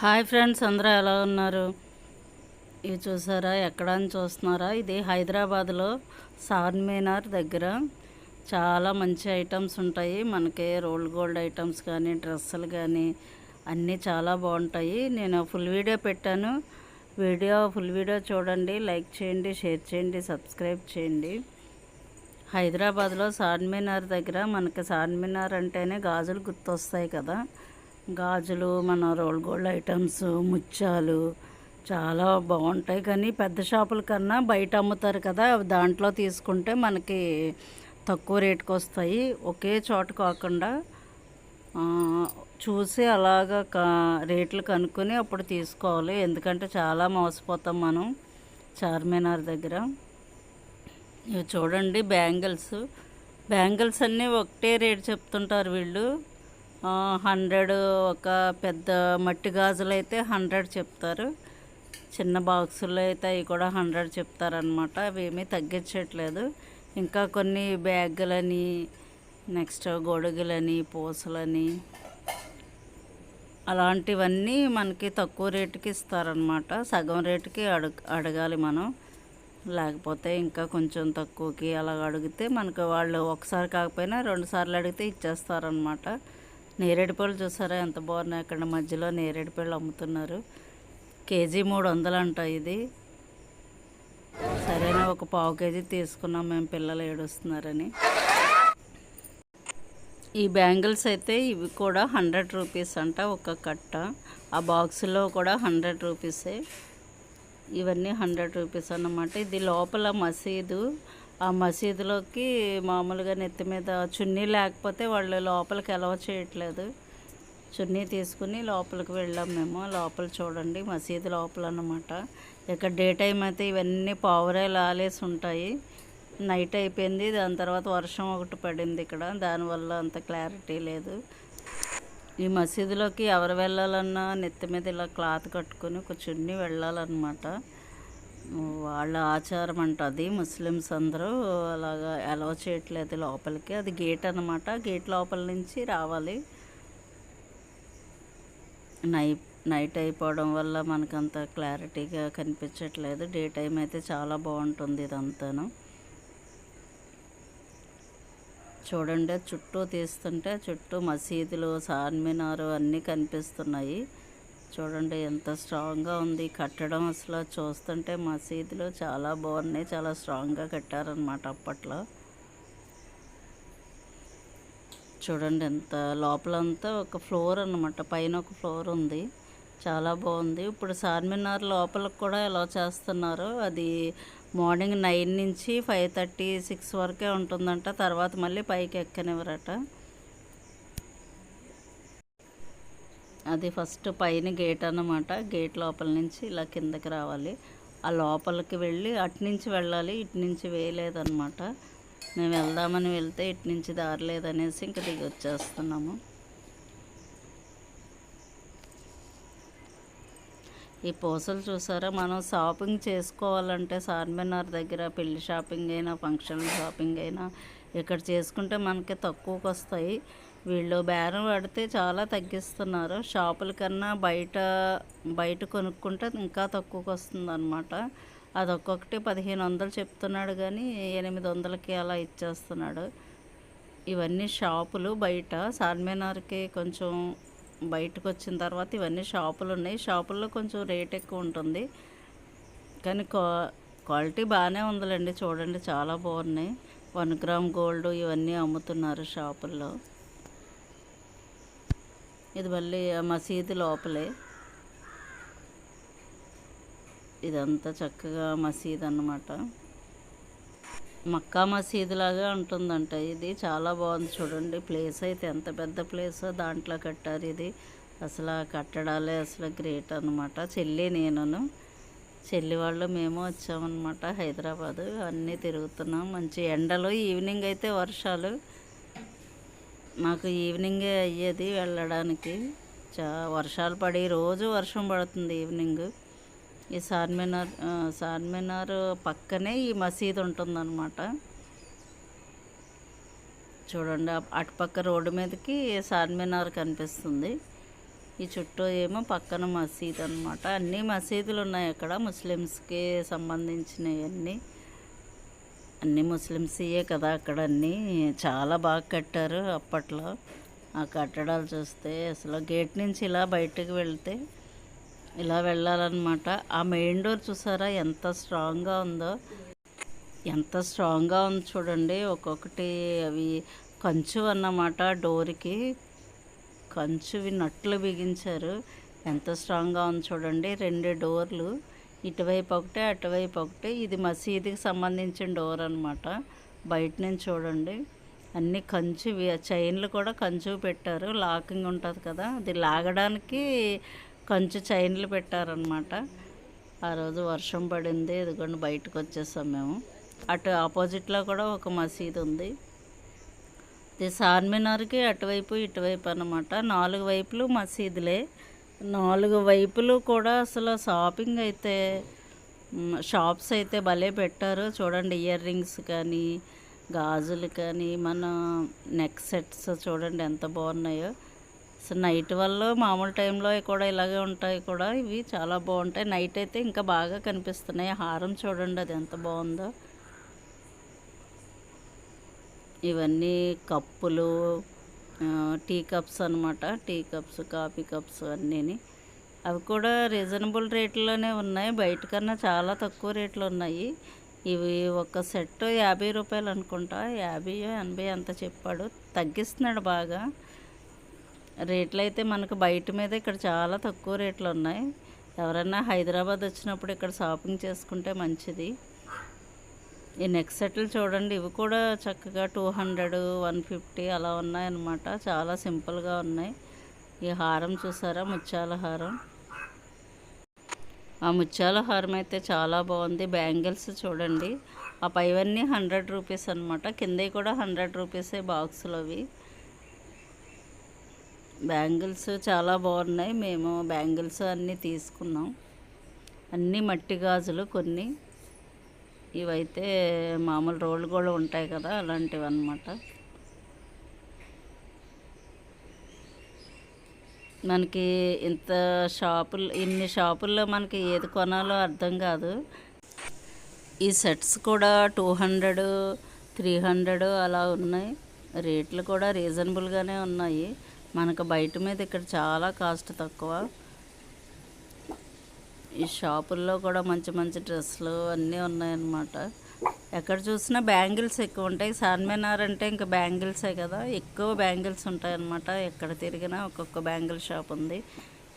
Hi friends అందరూ ఎలా ఉన్నారు? ఇవి చూసారా? ఎక్కడ అని చూస్తున్నారా? ఇది హైదరాబాద్లో సార్మినార్ దగ్గర. చాలా మంచి ఐటమ్స్ ఉంటాయి. మనకి రోల్ గోల్డ్ ఐటమ్స్ కానీ డ్రెస్సులు కానీ అన్నీ చాలా బాగుంటాయి. నేను ఫుల్ వీడియో పెట్టాను. వీడియో ఫుల్ వీడియో చూడండి. లైక్ చేయండి షేర్ చేయండి సబ్స్క్రైబ్ చేయండి. హైదరాబాద్లో సార్మినార్ దగ్గర మనకి సార్మినార్ అంటేనే గాజులు గుర్తొస్తాయి కదా. గాజులు మన రోల్ గోల్డ్ ఐటమ్స్ ముత్యాలు చాలా బాగుంటాయి. కానీ పెద్ద షాపుల కన్నా బయట అమ్ముతారు కదా అవి దాంట్లో తీసుకుంటే మనకి తక్కువ రేటుకి వస్తాయి. ఒకే చోట కాకుండా చూసి అలాగా కా రేట్లు కనుక్కొని అప్పుడు తీసుకోవాలి. ఎందుకంటే చాలా మోసపోతాం మనం చార్మినార్ దగ్గర. ఇవి చూడండి బ్యాంగిల్స్. బ్యాంగిల్స్ అన్నీ ఒకటే రేట్ చెప్తుంటారు వీళ్ళు. హండ్రెడ్ ఒక పెద్ద మట్టి గాజులు అయితే హండ్రెడ్ చెప్తారు. చిన్న బాక్సులు అయితే అవి కూడా హండ్రెడ్ చెప్తారనమాట అవి ఏమీ తగ్గించట్లేదు. ఇంకా కొన్ని బ్యాగులని నెక్స్ట్ గొడుగులని పూసలని అలాంటివన్నీ మనకి తక్కువ రేటుకి ఇస్తారనమాట సగం రేటుకి అడుగు అడగాలి మనం. లేకపోతే ఇంకా కొంచెం తక్కువకి అలా అడిగితే మనకు వాళ్ళు ఒకసారి కాకపోయినా రెండు సార్లు అడిగితే ఇచ్చేస్తారనమాట నేరేడు పళ్ళు చూసారా? ఎంత బాగున్నాయి అక్కడ మధ్యలో నేరేడు పళ్ళు అమ్ముతున్నారు. కేజీ మూడు వందలు అంట ఇది. సరైన ఒక పావు కేజీ తీసుకున్నాం మేము పిల్లలు ఏడుస్తున్నారని. ఈ బ్యాంగిల్స్ అయితే ఇవి కూడా హండ్రెడ్ రూపీస్ అంట ఒక కట్ట. ఆ బాక్స్లో కూడా హండ్రెడ్ రూపీసే. ఇవన్నీ హండ్రెడ్ రూపీస్ అన్నమాట. ఇది లోపల మసీదు. ఆ మసీదులోకి మామూలుగా నెత్తి మీద చున్నీ లేకపోతే వాళ్ళు లోపలికి ఎలవ చేయట్లేదు. చున్నీ తీసుకుని లోపలికి వెళ్ళాం మేము. లోపల చూడండి మసీదు లోపల అన్నమాట. ఇక్కడ డే టైం అయితే ఇవన్నీ పావురాలు ఆలేసి ఉంటాయి. నైట్ అయిపోయింది దాని తర్వాత వర్షం ఒకటి పడింది ఇక్కడ. దానివల్ల అంత క్లారిటీ లేదు. ఈ మసీదులోకి ఎవరు వెళ్ళాలన్నా నెత్తి మీద ఇలా క్లాత్ కట్టుకొని ఒక చున్నీ వెళ్ళాలన్నమాట. వాళ్ళ ఆచారం అంట అది. ముస్లిమ్స్ అందరూ అలాగా అలౌ చేయట్లేదు లోపలికి. అది గేట్ అనమాట గేట్ లోపల నుంచి రావాలి. నైట్ నైట్ అయిపోవడం వల్ల మనకంత క్లారిటీగా కనిపించట్లేదు. డే టైం అయితే చాలా బాగుంటుంది ఇదంతాను. చూడండి చుట్టూ తీస్తుంటే చుట్టూ మసీదులు చార్మినారు అన్నీ కనిపిస్తున్నాయి. చూడండి ఎంత స్ట్రాంగ్గా ఉంది. కట్టడం అసలు చూస్తుంటే మసీదులు చాలా బాగున్నాయి. చాలా స్ట్రాంగ్గా కట్టారనమాట అప్పట్లో. చూడండి ఎంత లోపలంతా ఒక ఫ్లోర్ అనమాట పైన ఒక ఫ్లోర్ ఉంది. చాలా బాగుంది. ఇప్పుడు చార్మినార్ లోపలికి కూడా ఎలా చేస్తున్నారు? అది మార్నింగ్ నైన్ నుంచి ఫైవ్ థర్టీ సిక్స్ వరకే ఉంటుందంట. తర్వాత మళ్ళీ పైకి ఎక్కనివ్వరట. అది ఫస్ట్ పైన గేట్ అన్నమాట. గేట్ లోపల నుంచి ఇలా కిందకి రావాలి. ఆ లోపలికి వెళ్ళి అటు నుంచి వెళ్ళాలి ఇటు నుంచి వేయలేదన్నమాట. మేము వెళ్దామని వెళ్తే ఇటు నుంచి దారి లేదనేసి ఇంక దిగి వచ్చేస్తున్నాము. ఈ పూసలు చూసారా? మనం షాపింగ్ చేసుకోవాలంటే చార్మినార్ దగ్గర పెళ్ళి షాపింగ్ అయినా ఫంక్షన్ షాపింగ్ అయినా ఇక్కడ చేసుకుంటే మనకి తక్కువకి వస్తాయి వీళ్ళు బేరం పడితే చాలా తగ్గిస్తున్నారు. షాపుల కన్నా బయట బయట కొనుక్కుంటే ఇంకా తక్కువకి వస్తుంది అనమాట అది ఒక్కొక్కటి పదిహేను వందలు చెప్తున్నాడు కానీ ఎనిమిది వందలకి అలా ఇచ్చేస్తున్నాడు. ఇవన్నీ షాపులు బయట చార్మినార్కి కొంచెం బయటకు వచ్చిన తర్వాత ఇవన్నీ షాపులు ఉన్నాయి. షాపుల్లో కొంచెం రేట్ ఎక్కువ ఉంటుంది. కానీ క్వా క్వాలిటీ బాగానే ఉందిలేండి. చూడండి చాలా బాగున్నాయి. వన్ గ్రామ్ గోల్డ్ ఇవన్నీ అమ్ముతున్నారు షాపుల్లో. ఇది మళ్ళీ ఆ మసీదు లోపలే. ఇదంతా చక్కగా మసీద్ అన్నమాట. మక్కా మసీదు లాగా ఉంటుందంట ఇది. చాలా బాగుంది చూడండి. ప్లేస్ అయితే ఎంత పెద్ద ప్లేస్ దాంట్లో కట్టారు ఇది. అసలు కట్టడాలే అసలు గ్రేట్ అన్నమాట. చెల్లి నేనును. చెల్లి వాళ్ళు మేము వచ్చామన్నమాట హైదరాబాదు. అన్నీ తిరుగుతున్నాం. మంచి ఎండలు ఈవినింగ్ అయితే వర్షాలు. మాకు ఈవినింగే అయ్యేది వెళ్ళడానికి. చా వర్షాలు పడి రోజు వర్షం పడుతుంది ఈవినింగ్ ఈ చార్మినార్ చార్మినార్ పక్కనే ఈ మసీద్ ఉంటుందన్నమాట. చూడండి అటుపక్క రోడ్డు మీదకి చార్మినార్ కనిపిస్తుంది. ఈ చుట్టూ ఏమో పక్కన మసీద్ అనమాట అన్ని మసీదులు ఉన్నాయి అక్కడ ముస్లిమ్స్కి సంబంధించినవి అన్నీ అన్ని ముస్లిమ్స్యే కదా అక్కడ అన్నీ చాలా బాగా కట్టారు అప్పట్లో. ఆ కట్టడాలు చూస్తే అసలు గేట్ నుంచి ఇలా బయటకు వెళ్తే ఇలా వెళ్ళాలన్నమాట. ఆ మెయిన్ డోర్ చూసారా ఎంత స్ట్రాంగ్గా ఉందో? ఎంత స్ట్రాంగ్గా ఉంది చూడండి. ఒక్కొక్కటి అవి కంచు అన్నమాట డోర్కి. కంచువి నట్లు బిగించారు. ఎంత స్ట్రాంగ్గా ఉంది చూడండి. రెండు డోర్లు. ఇటువైపు ఒకటి అటువైపు ఒకటి. ఇది మసీదుకి సంబంధించిన డోర్ అనమాట బయట నుంచి చూడండి. అన్ని కంచువి చైన్లు కూడా కంచు పెట్టారు. లాకింగ్ ఉంటుంది కదా. అది లాగడానికి కంచు చైన్లు పెట్టారనమాట ఆ రోజు వర్షం పడింది. ఇదిగోండి బయటకు వచ్చేసాం మేము. అటు ఆపోజిట్లో కూడా ఒక మసీదు ఉంది. ఇది చార్మినార్కి అటువైపు ఇటువైపు అన్నమాట. నాలుగు వైపులు మసీదులే. నాలుగు వైపులు కూడా అసలు షాపింగ్ అయితే షాప్స్ అయితే భలే పెట్టారు. చూడండి ఇయర్ రింగ్స్ కానీ గాజులు కానీ మన నెక్ సెట్స్ చూడండి ఎంత బాగున్నాయో. అసలు నైట్ వల్ల మామూలు టైంలో కూడా ఇలాగే ఉంటాయి కూడా. ఇవి చాలా బాగుంటాయి. నైట్ అయితే ఇంకా బాగా కనిపిస్తున్నాయి. హారం చూడండి అది ఎంత బాగుందో. ఇవన్నీ కప్పులు టీ కప్స్ అనమాట టీ కప్స్ కాఫీ కప్స్ అన్నీని. అవి కూడా రీజనబుల్ రేట్లోనే ఉన్నాయి. బయట కన్నా చాలా తక్కువ రేట్లు ఉన్నాయి. ఇవి ఒక సెట్ యాభై రూపాయలు అనుకుంటా. యాభై ఎనభై అంత చెప్పాడు. తగ్గిస్తున్నాడు బాగా. రేట్లు అయితే మనకు బయట మీద ఇక్కడ చాలా తక్కువ రేట్లు ఉన్నాయి. ఎవరైనా హైదరాబాద్ వచ్చినప్పుడు ఇక్కడ షాపింగ్ చేసుకుంటే మంచిది. ఈ నెక్ సెట్లు చూడండి ఇవి కూడా చక్కగా టూ హండ్రెడ్ వన్ ఫిఫ్టీ అలా ఉన్నాయన్నమాట. చాలా సింపుల్గా ఉన్నాయి. ఈ హారం చూసారా? ముత్యాల హారం. ఆ ముత్యాల హారం అయితే చాలా బాగుంది. బ్యాంగిల్స్ చూడండి. ఆ పైవన్నీ హండ్రెడ్ రూపీస్ అనమాట కిందవి కూడా హండ్రెడ్ రూపీసే బాక్సులు అవి. బ్యాంగిల్స్ చాలా బాగున్నాయి. మేము బ్యాంగిల్స్ అన్నీ తీసుకున్నాం. అన్నీ మట్టి గాజులు కొన్ని. ఇవైతే మామూలు రోళ్ళు కూడా ఉంటాయి కదా అలాంటివి అన్నమాట మనకి ఇంత షాపులు ఇన్ని షాపుల్లో మనకి ఏది కొనాలో అర్థం కాదు. ఈ సెట్స్ కూడా టూ హండ్రెడ్ త్రీ హండ్రెడ్ అలా ఉన్నాయి. రేట్లు కూడా రీజనబుల్గానే ఉన్నాయి. మనకు బయట మీద ఇక్కడ చాలా కాస్ట్ తక్కువ. ఈ షాపుల్లో కూడా మంచి మంచి డ్రెస్సులు అన్నీ ఉన్నాయన్నమాట. ఎక్కడ చూసినా బ్యాంగిల్స్ ఎక్కువ ఉంటాయి. చార్మినార్ అంటే ఇంకా బ్యాంగిల్సే కదా. ఎక్కువ బ్యాంగిల్స్ ఉంటాయన్నమాట. ఎక్కడ తిరిగినా ఒక్కొక్క బ్యాంగిల్ షాప్ ఉంది.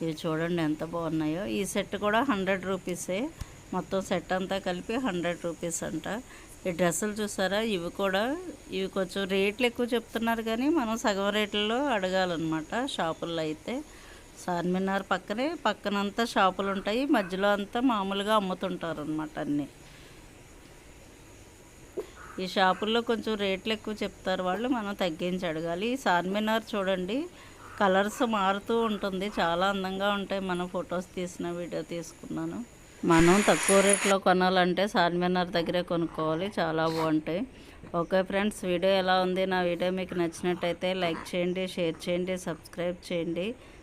ఇవి చూడండి ఎంత బాగున్నాయో. ఈ సెట్ కూడా హండ్రెడ్ రూపీసే. మొత్తం సెట్ అంతా కలిపి హండ్రెడ్ రూపీస్ అంట. ఈ డ్రెస్సులు చూసారా? ఇవి కూడా ఇవి కొంచెం రేట్లు ఎక్కువ చెప్తున్నారు కానీ మనం సగం రేట్లలో అడగాలన్నమాట షాపుల్లో అయితే. చార్మినార్ పక్కనే పక్కనంతా షాపులు ఉంటాయి మధ్యలో అంతా మామూలుగా అమ్ముతుంటారు అనమాట అన్నీ. ఈ షాపుల్లో కొంచెం రేట్లు ఎక్కువ చెప్తారు వాళ్ళు మనం తగ్గించి అడగాలి. ఈ చార్మినార్ చూడండి కలర్స్ మారుతూ ఉంటుంది చాలా అందంగా ఉంటాయి. మనం ఫొటోస్ తీసిన వీడియో తీసుకున్నాను. మనం తక్కువ రేట్లో కొనాలంటే చార్మినార్ దగ్గరే కొనుక్కోవాలి చాలా బాగుంటాయి. ఓకే ఫ్రెండ్స్ వీడియో ఎలా ఉంది? నా వీడియో మీకు నచ్చినట్టయితే లైక్ చేయండి షేర్ చేయండి సబ్స్క్రైబ్ చేయండి.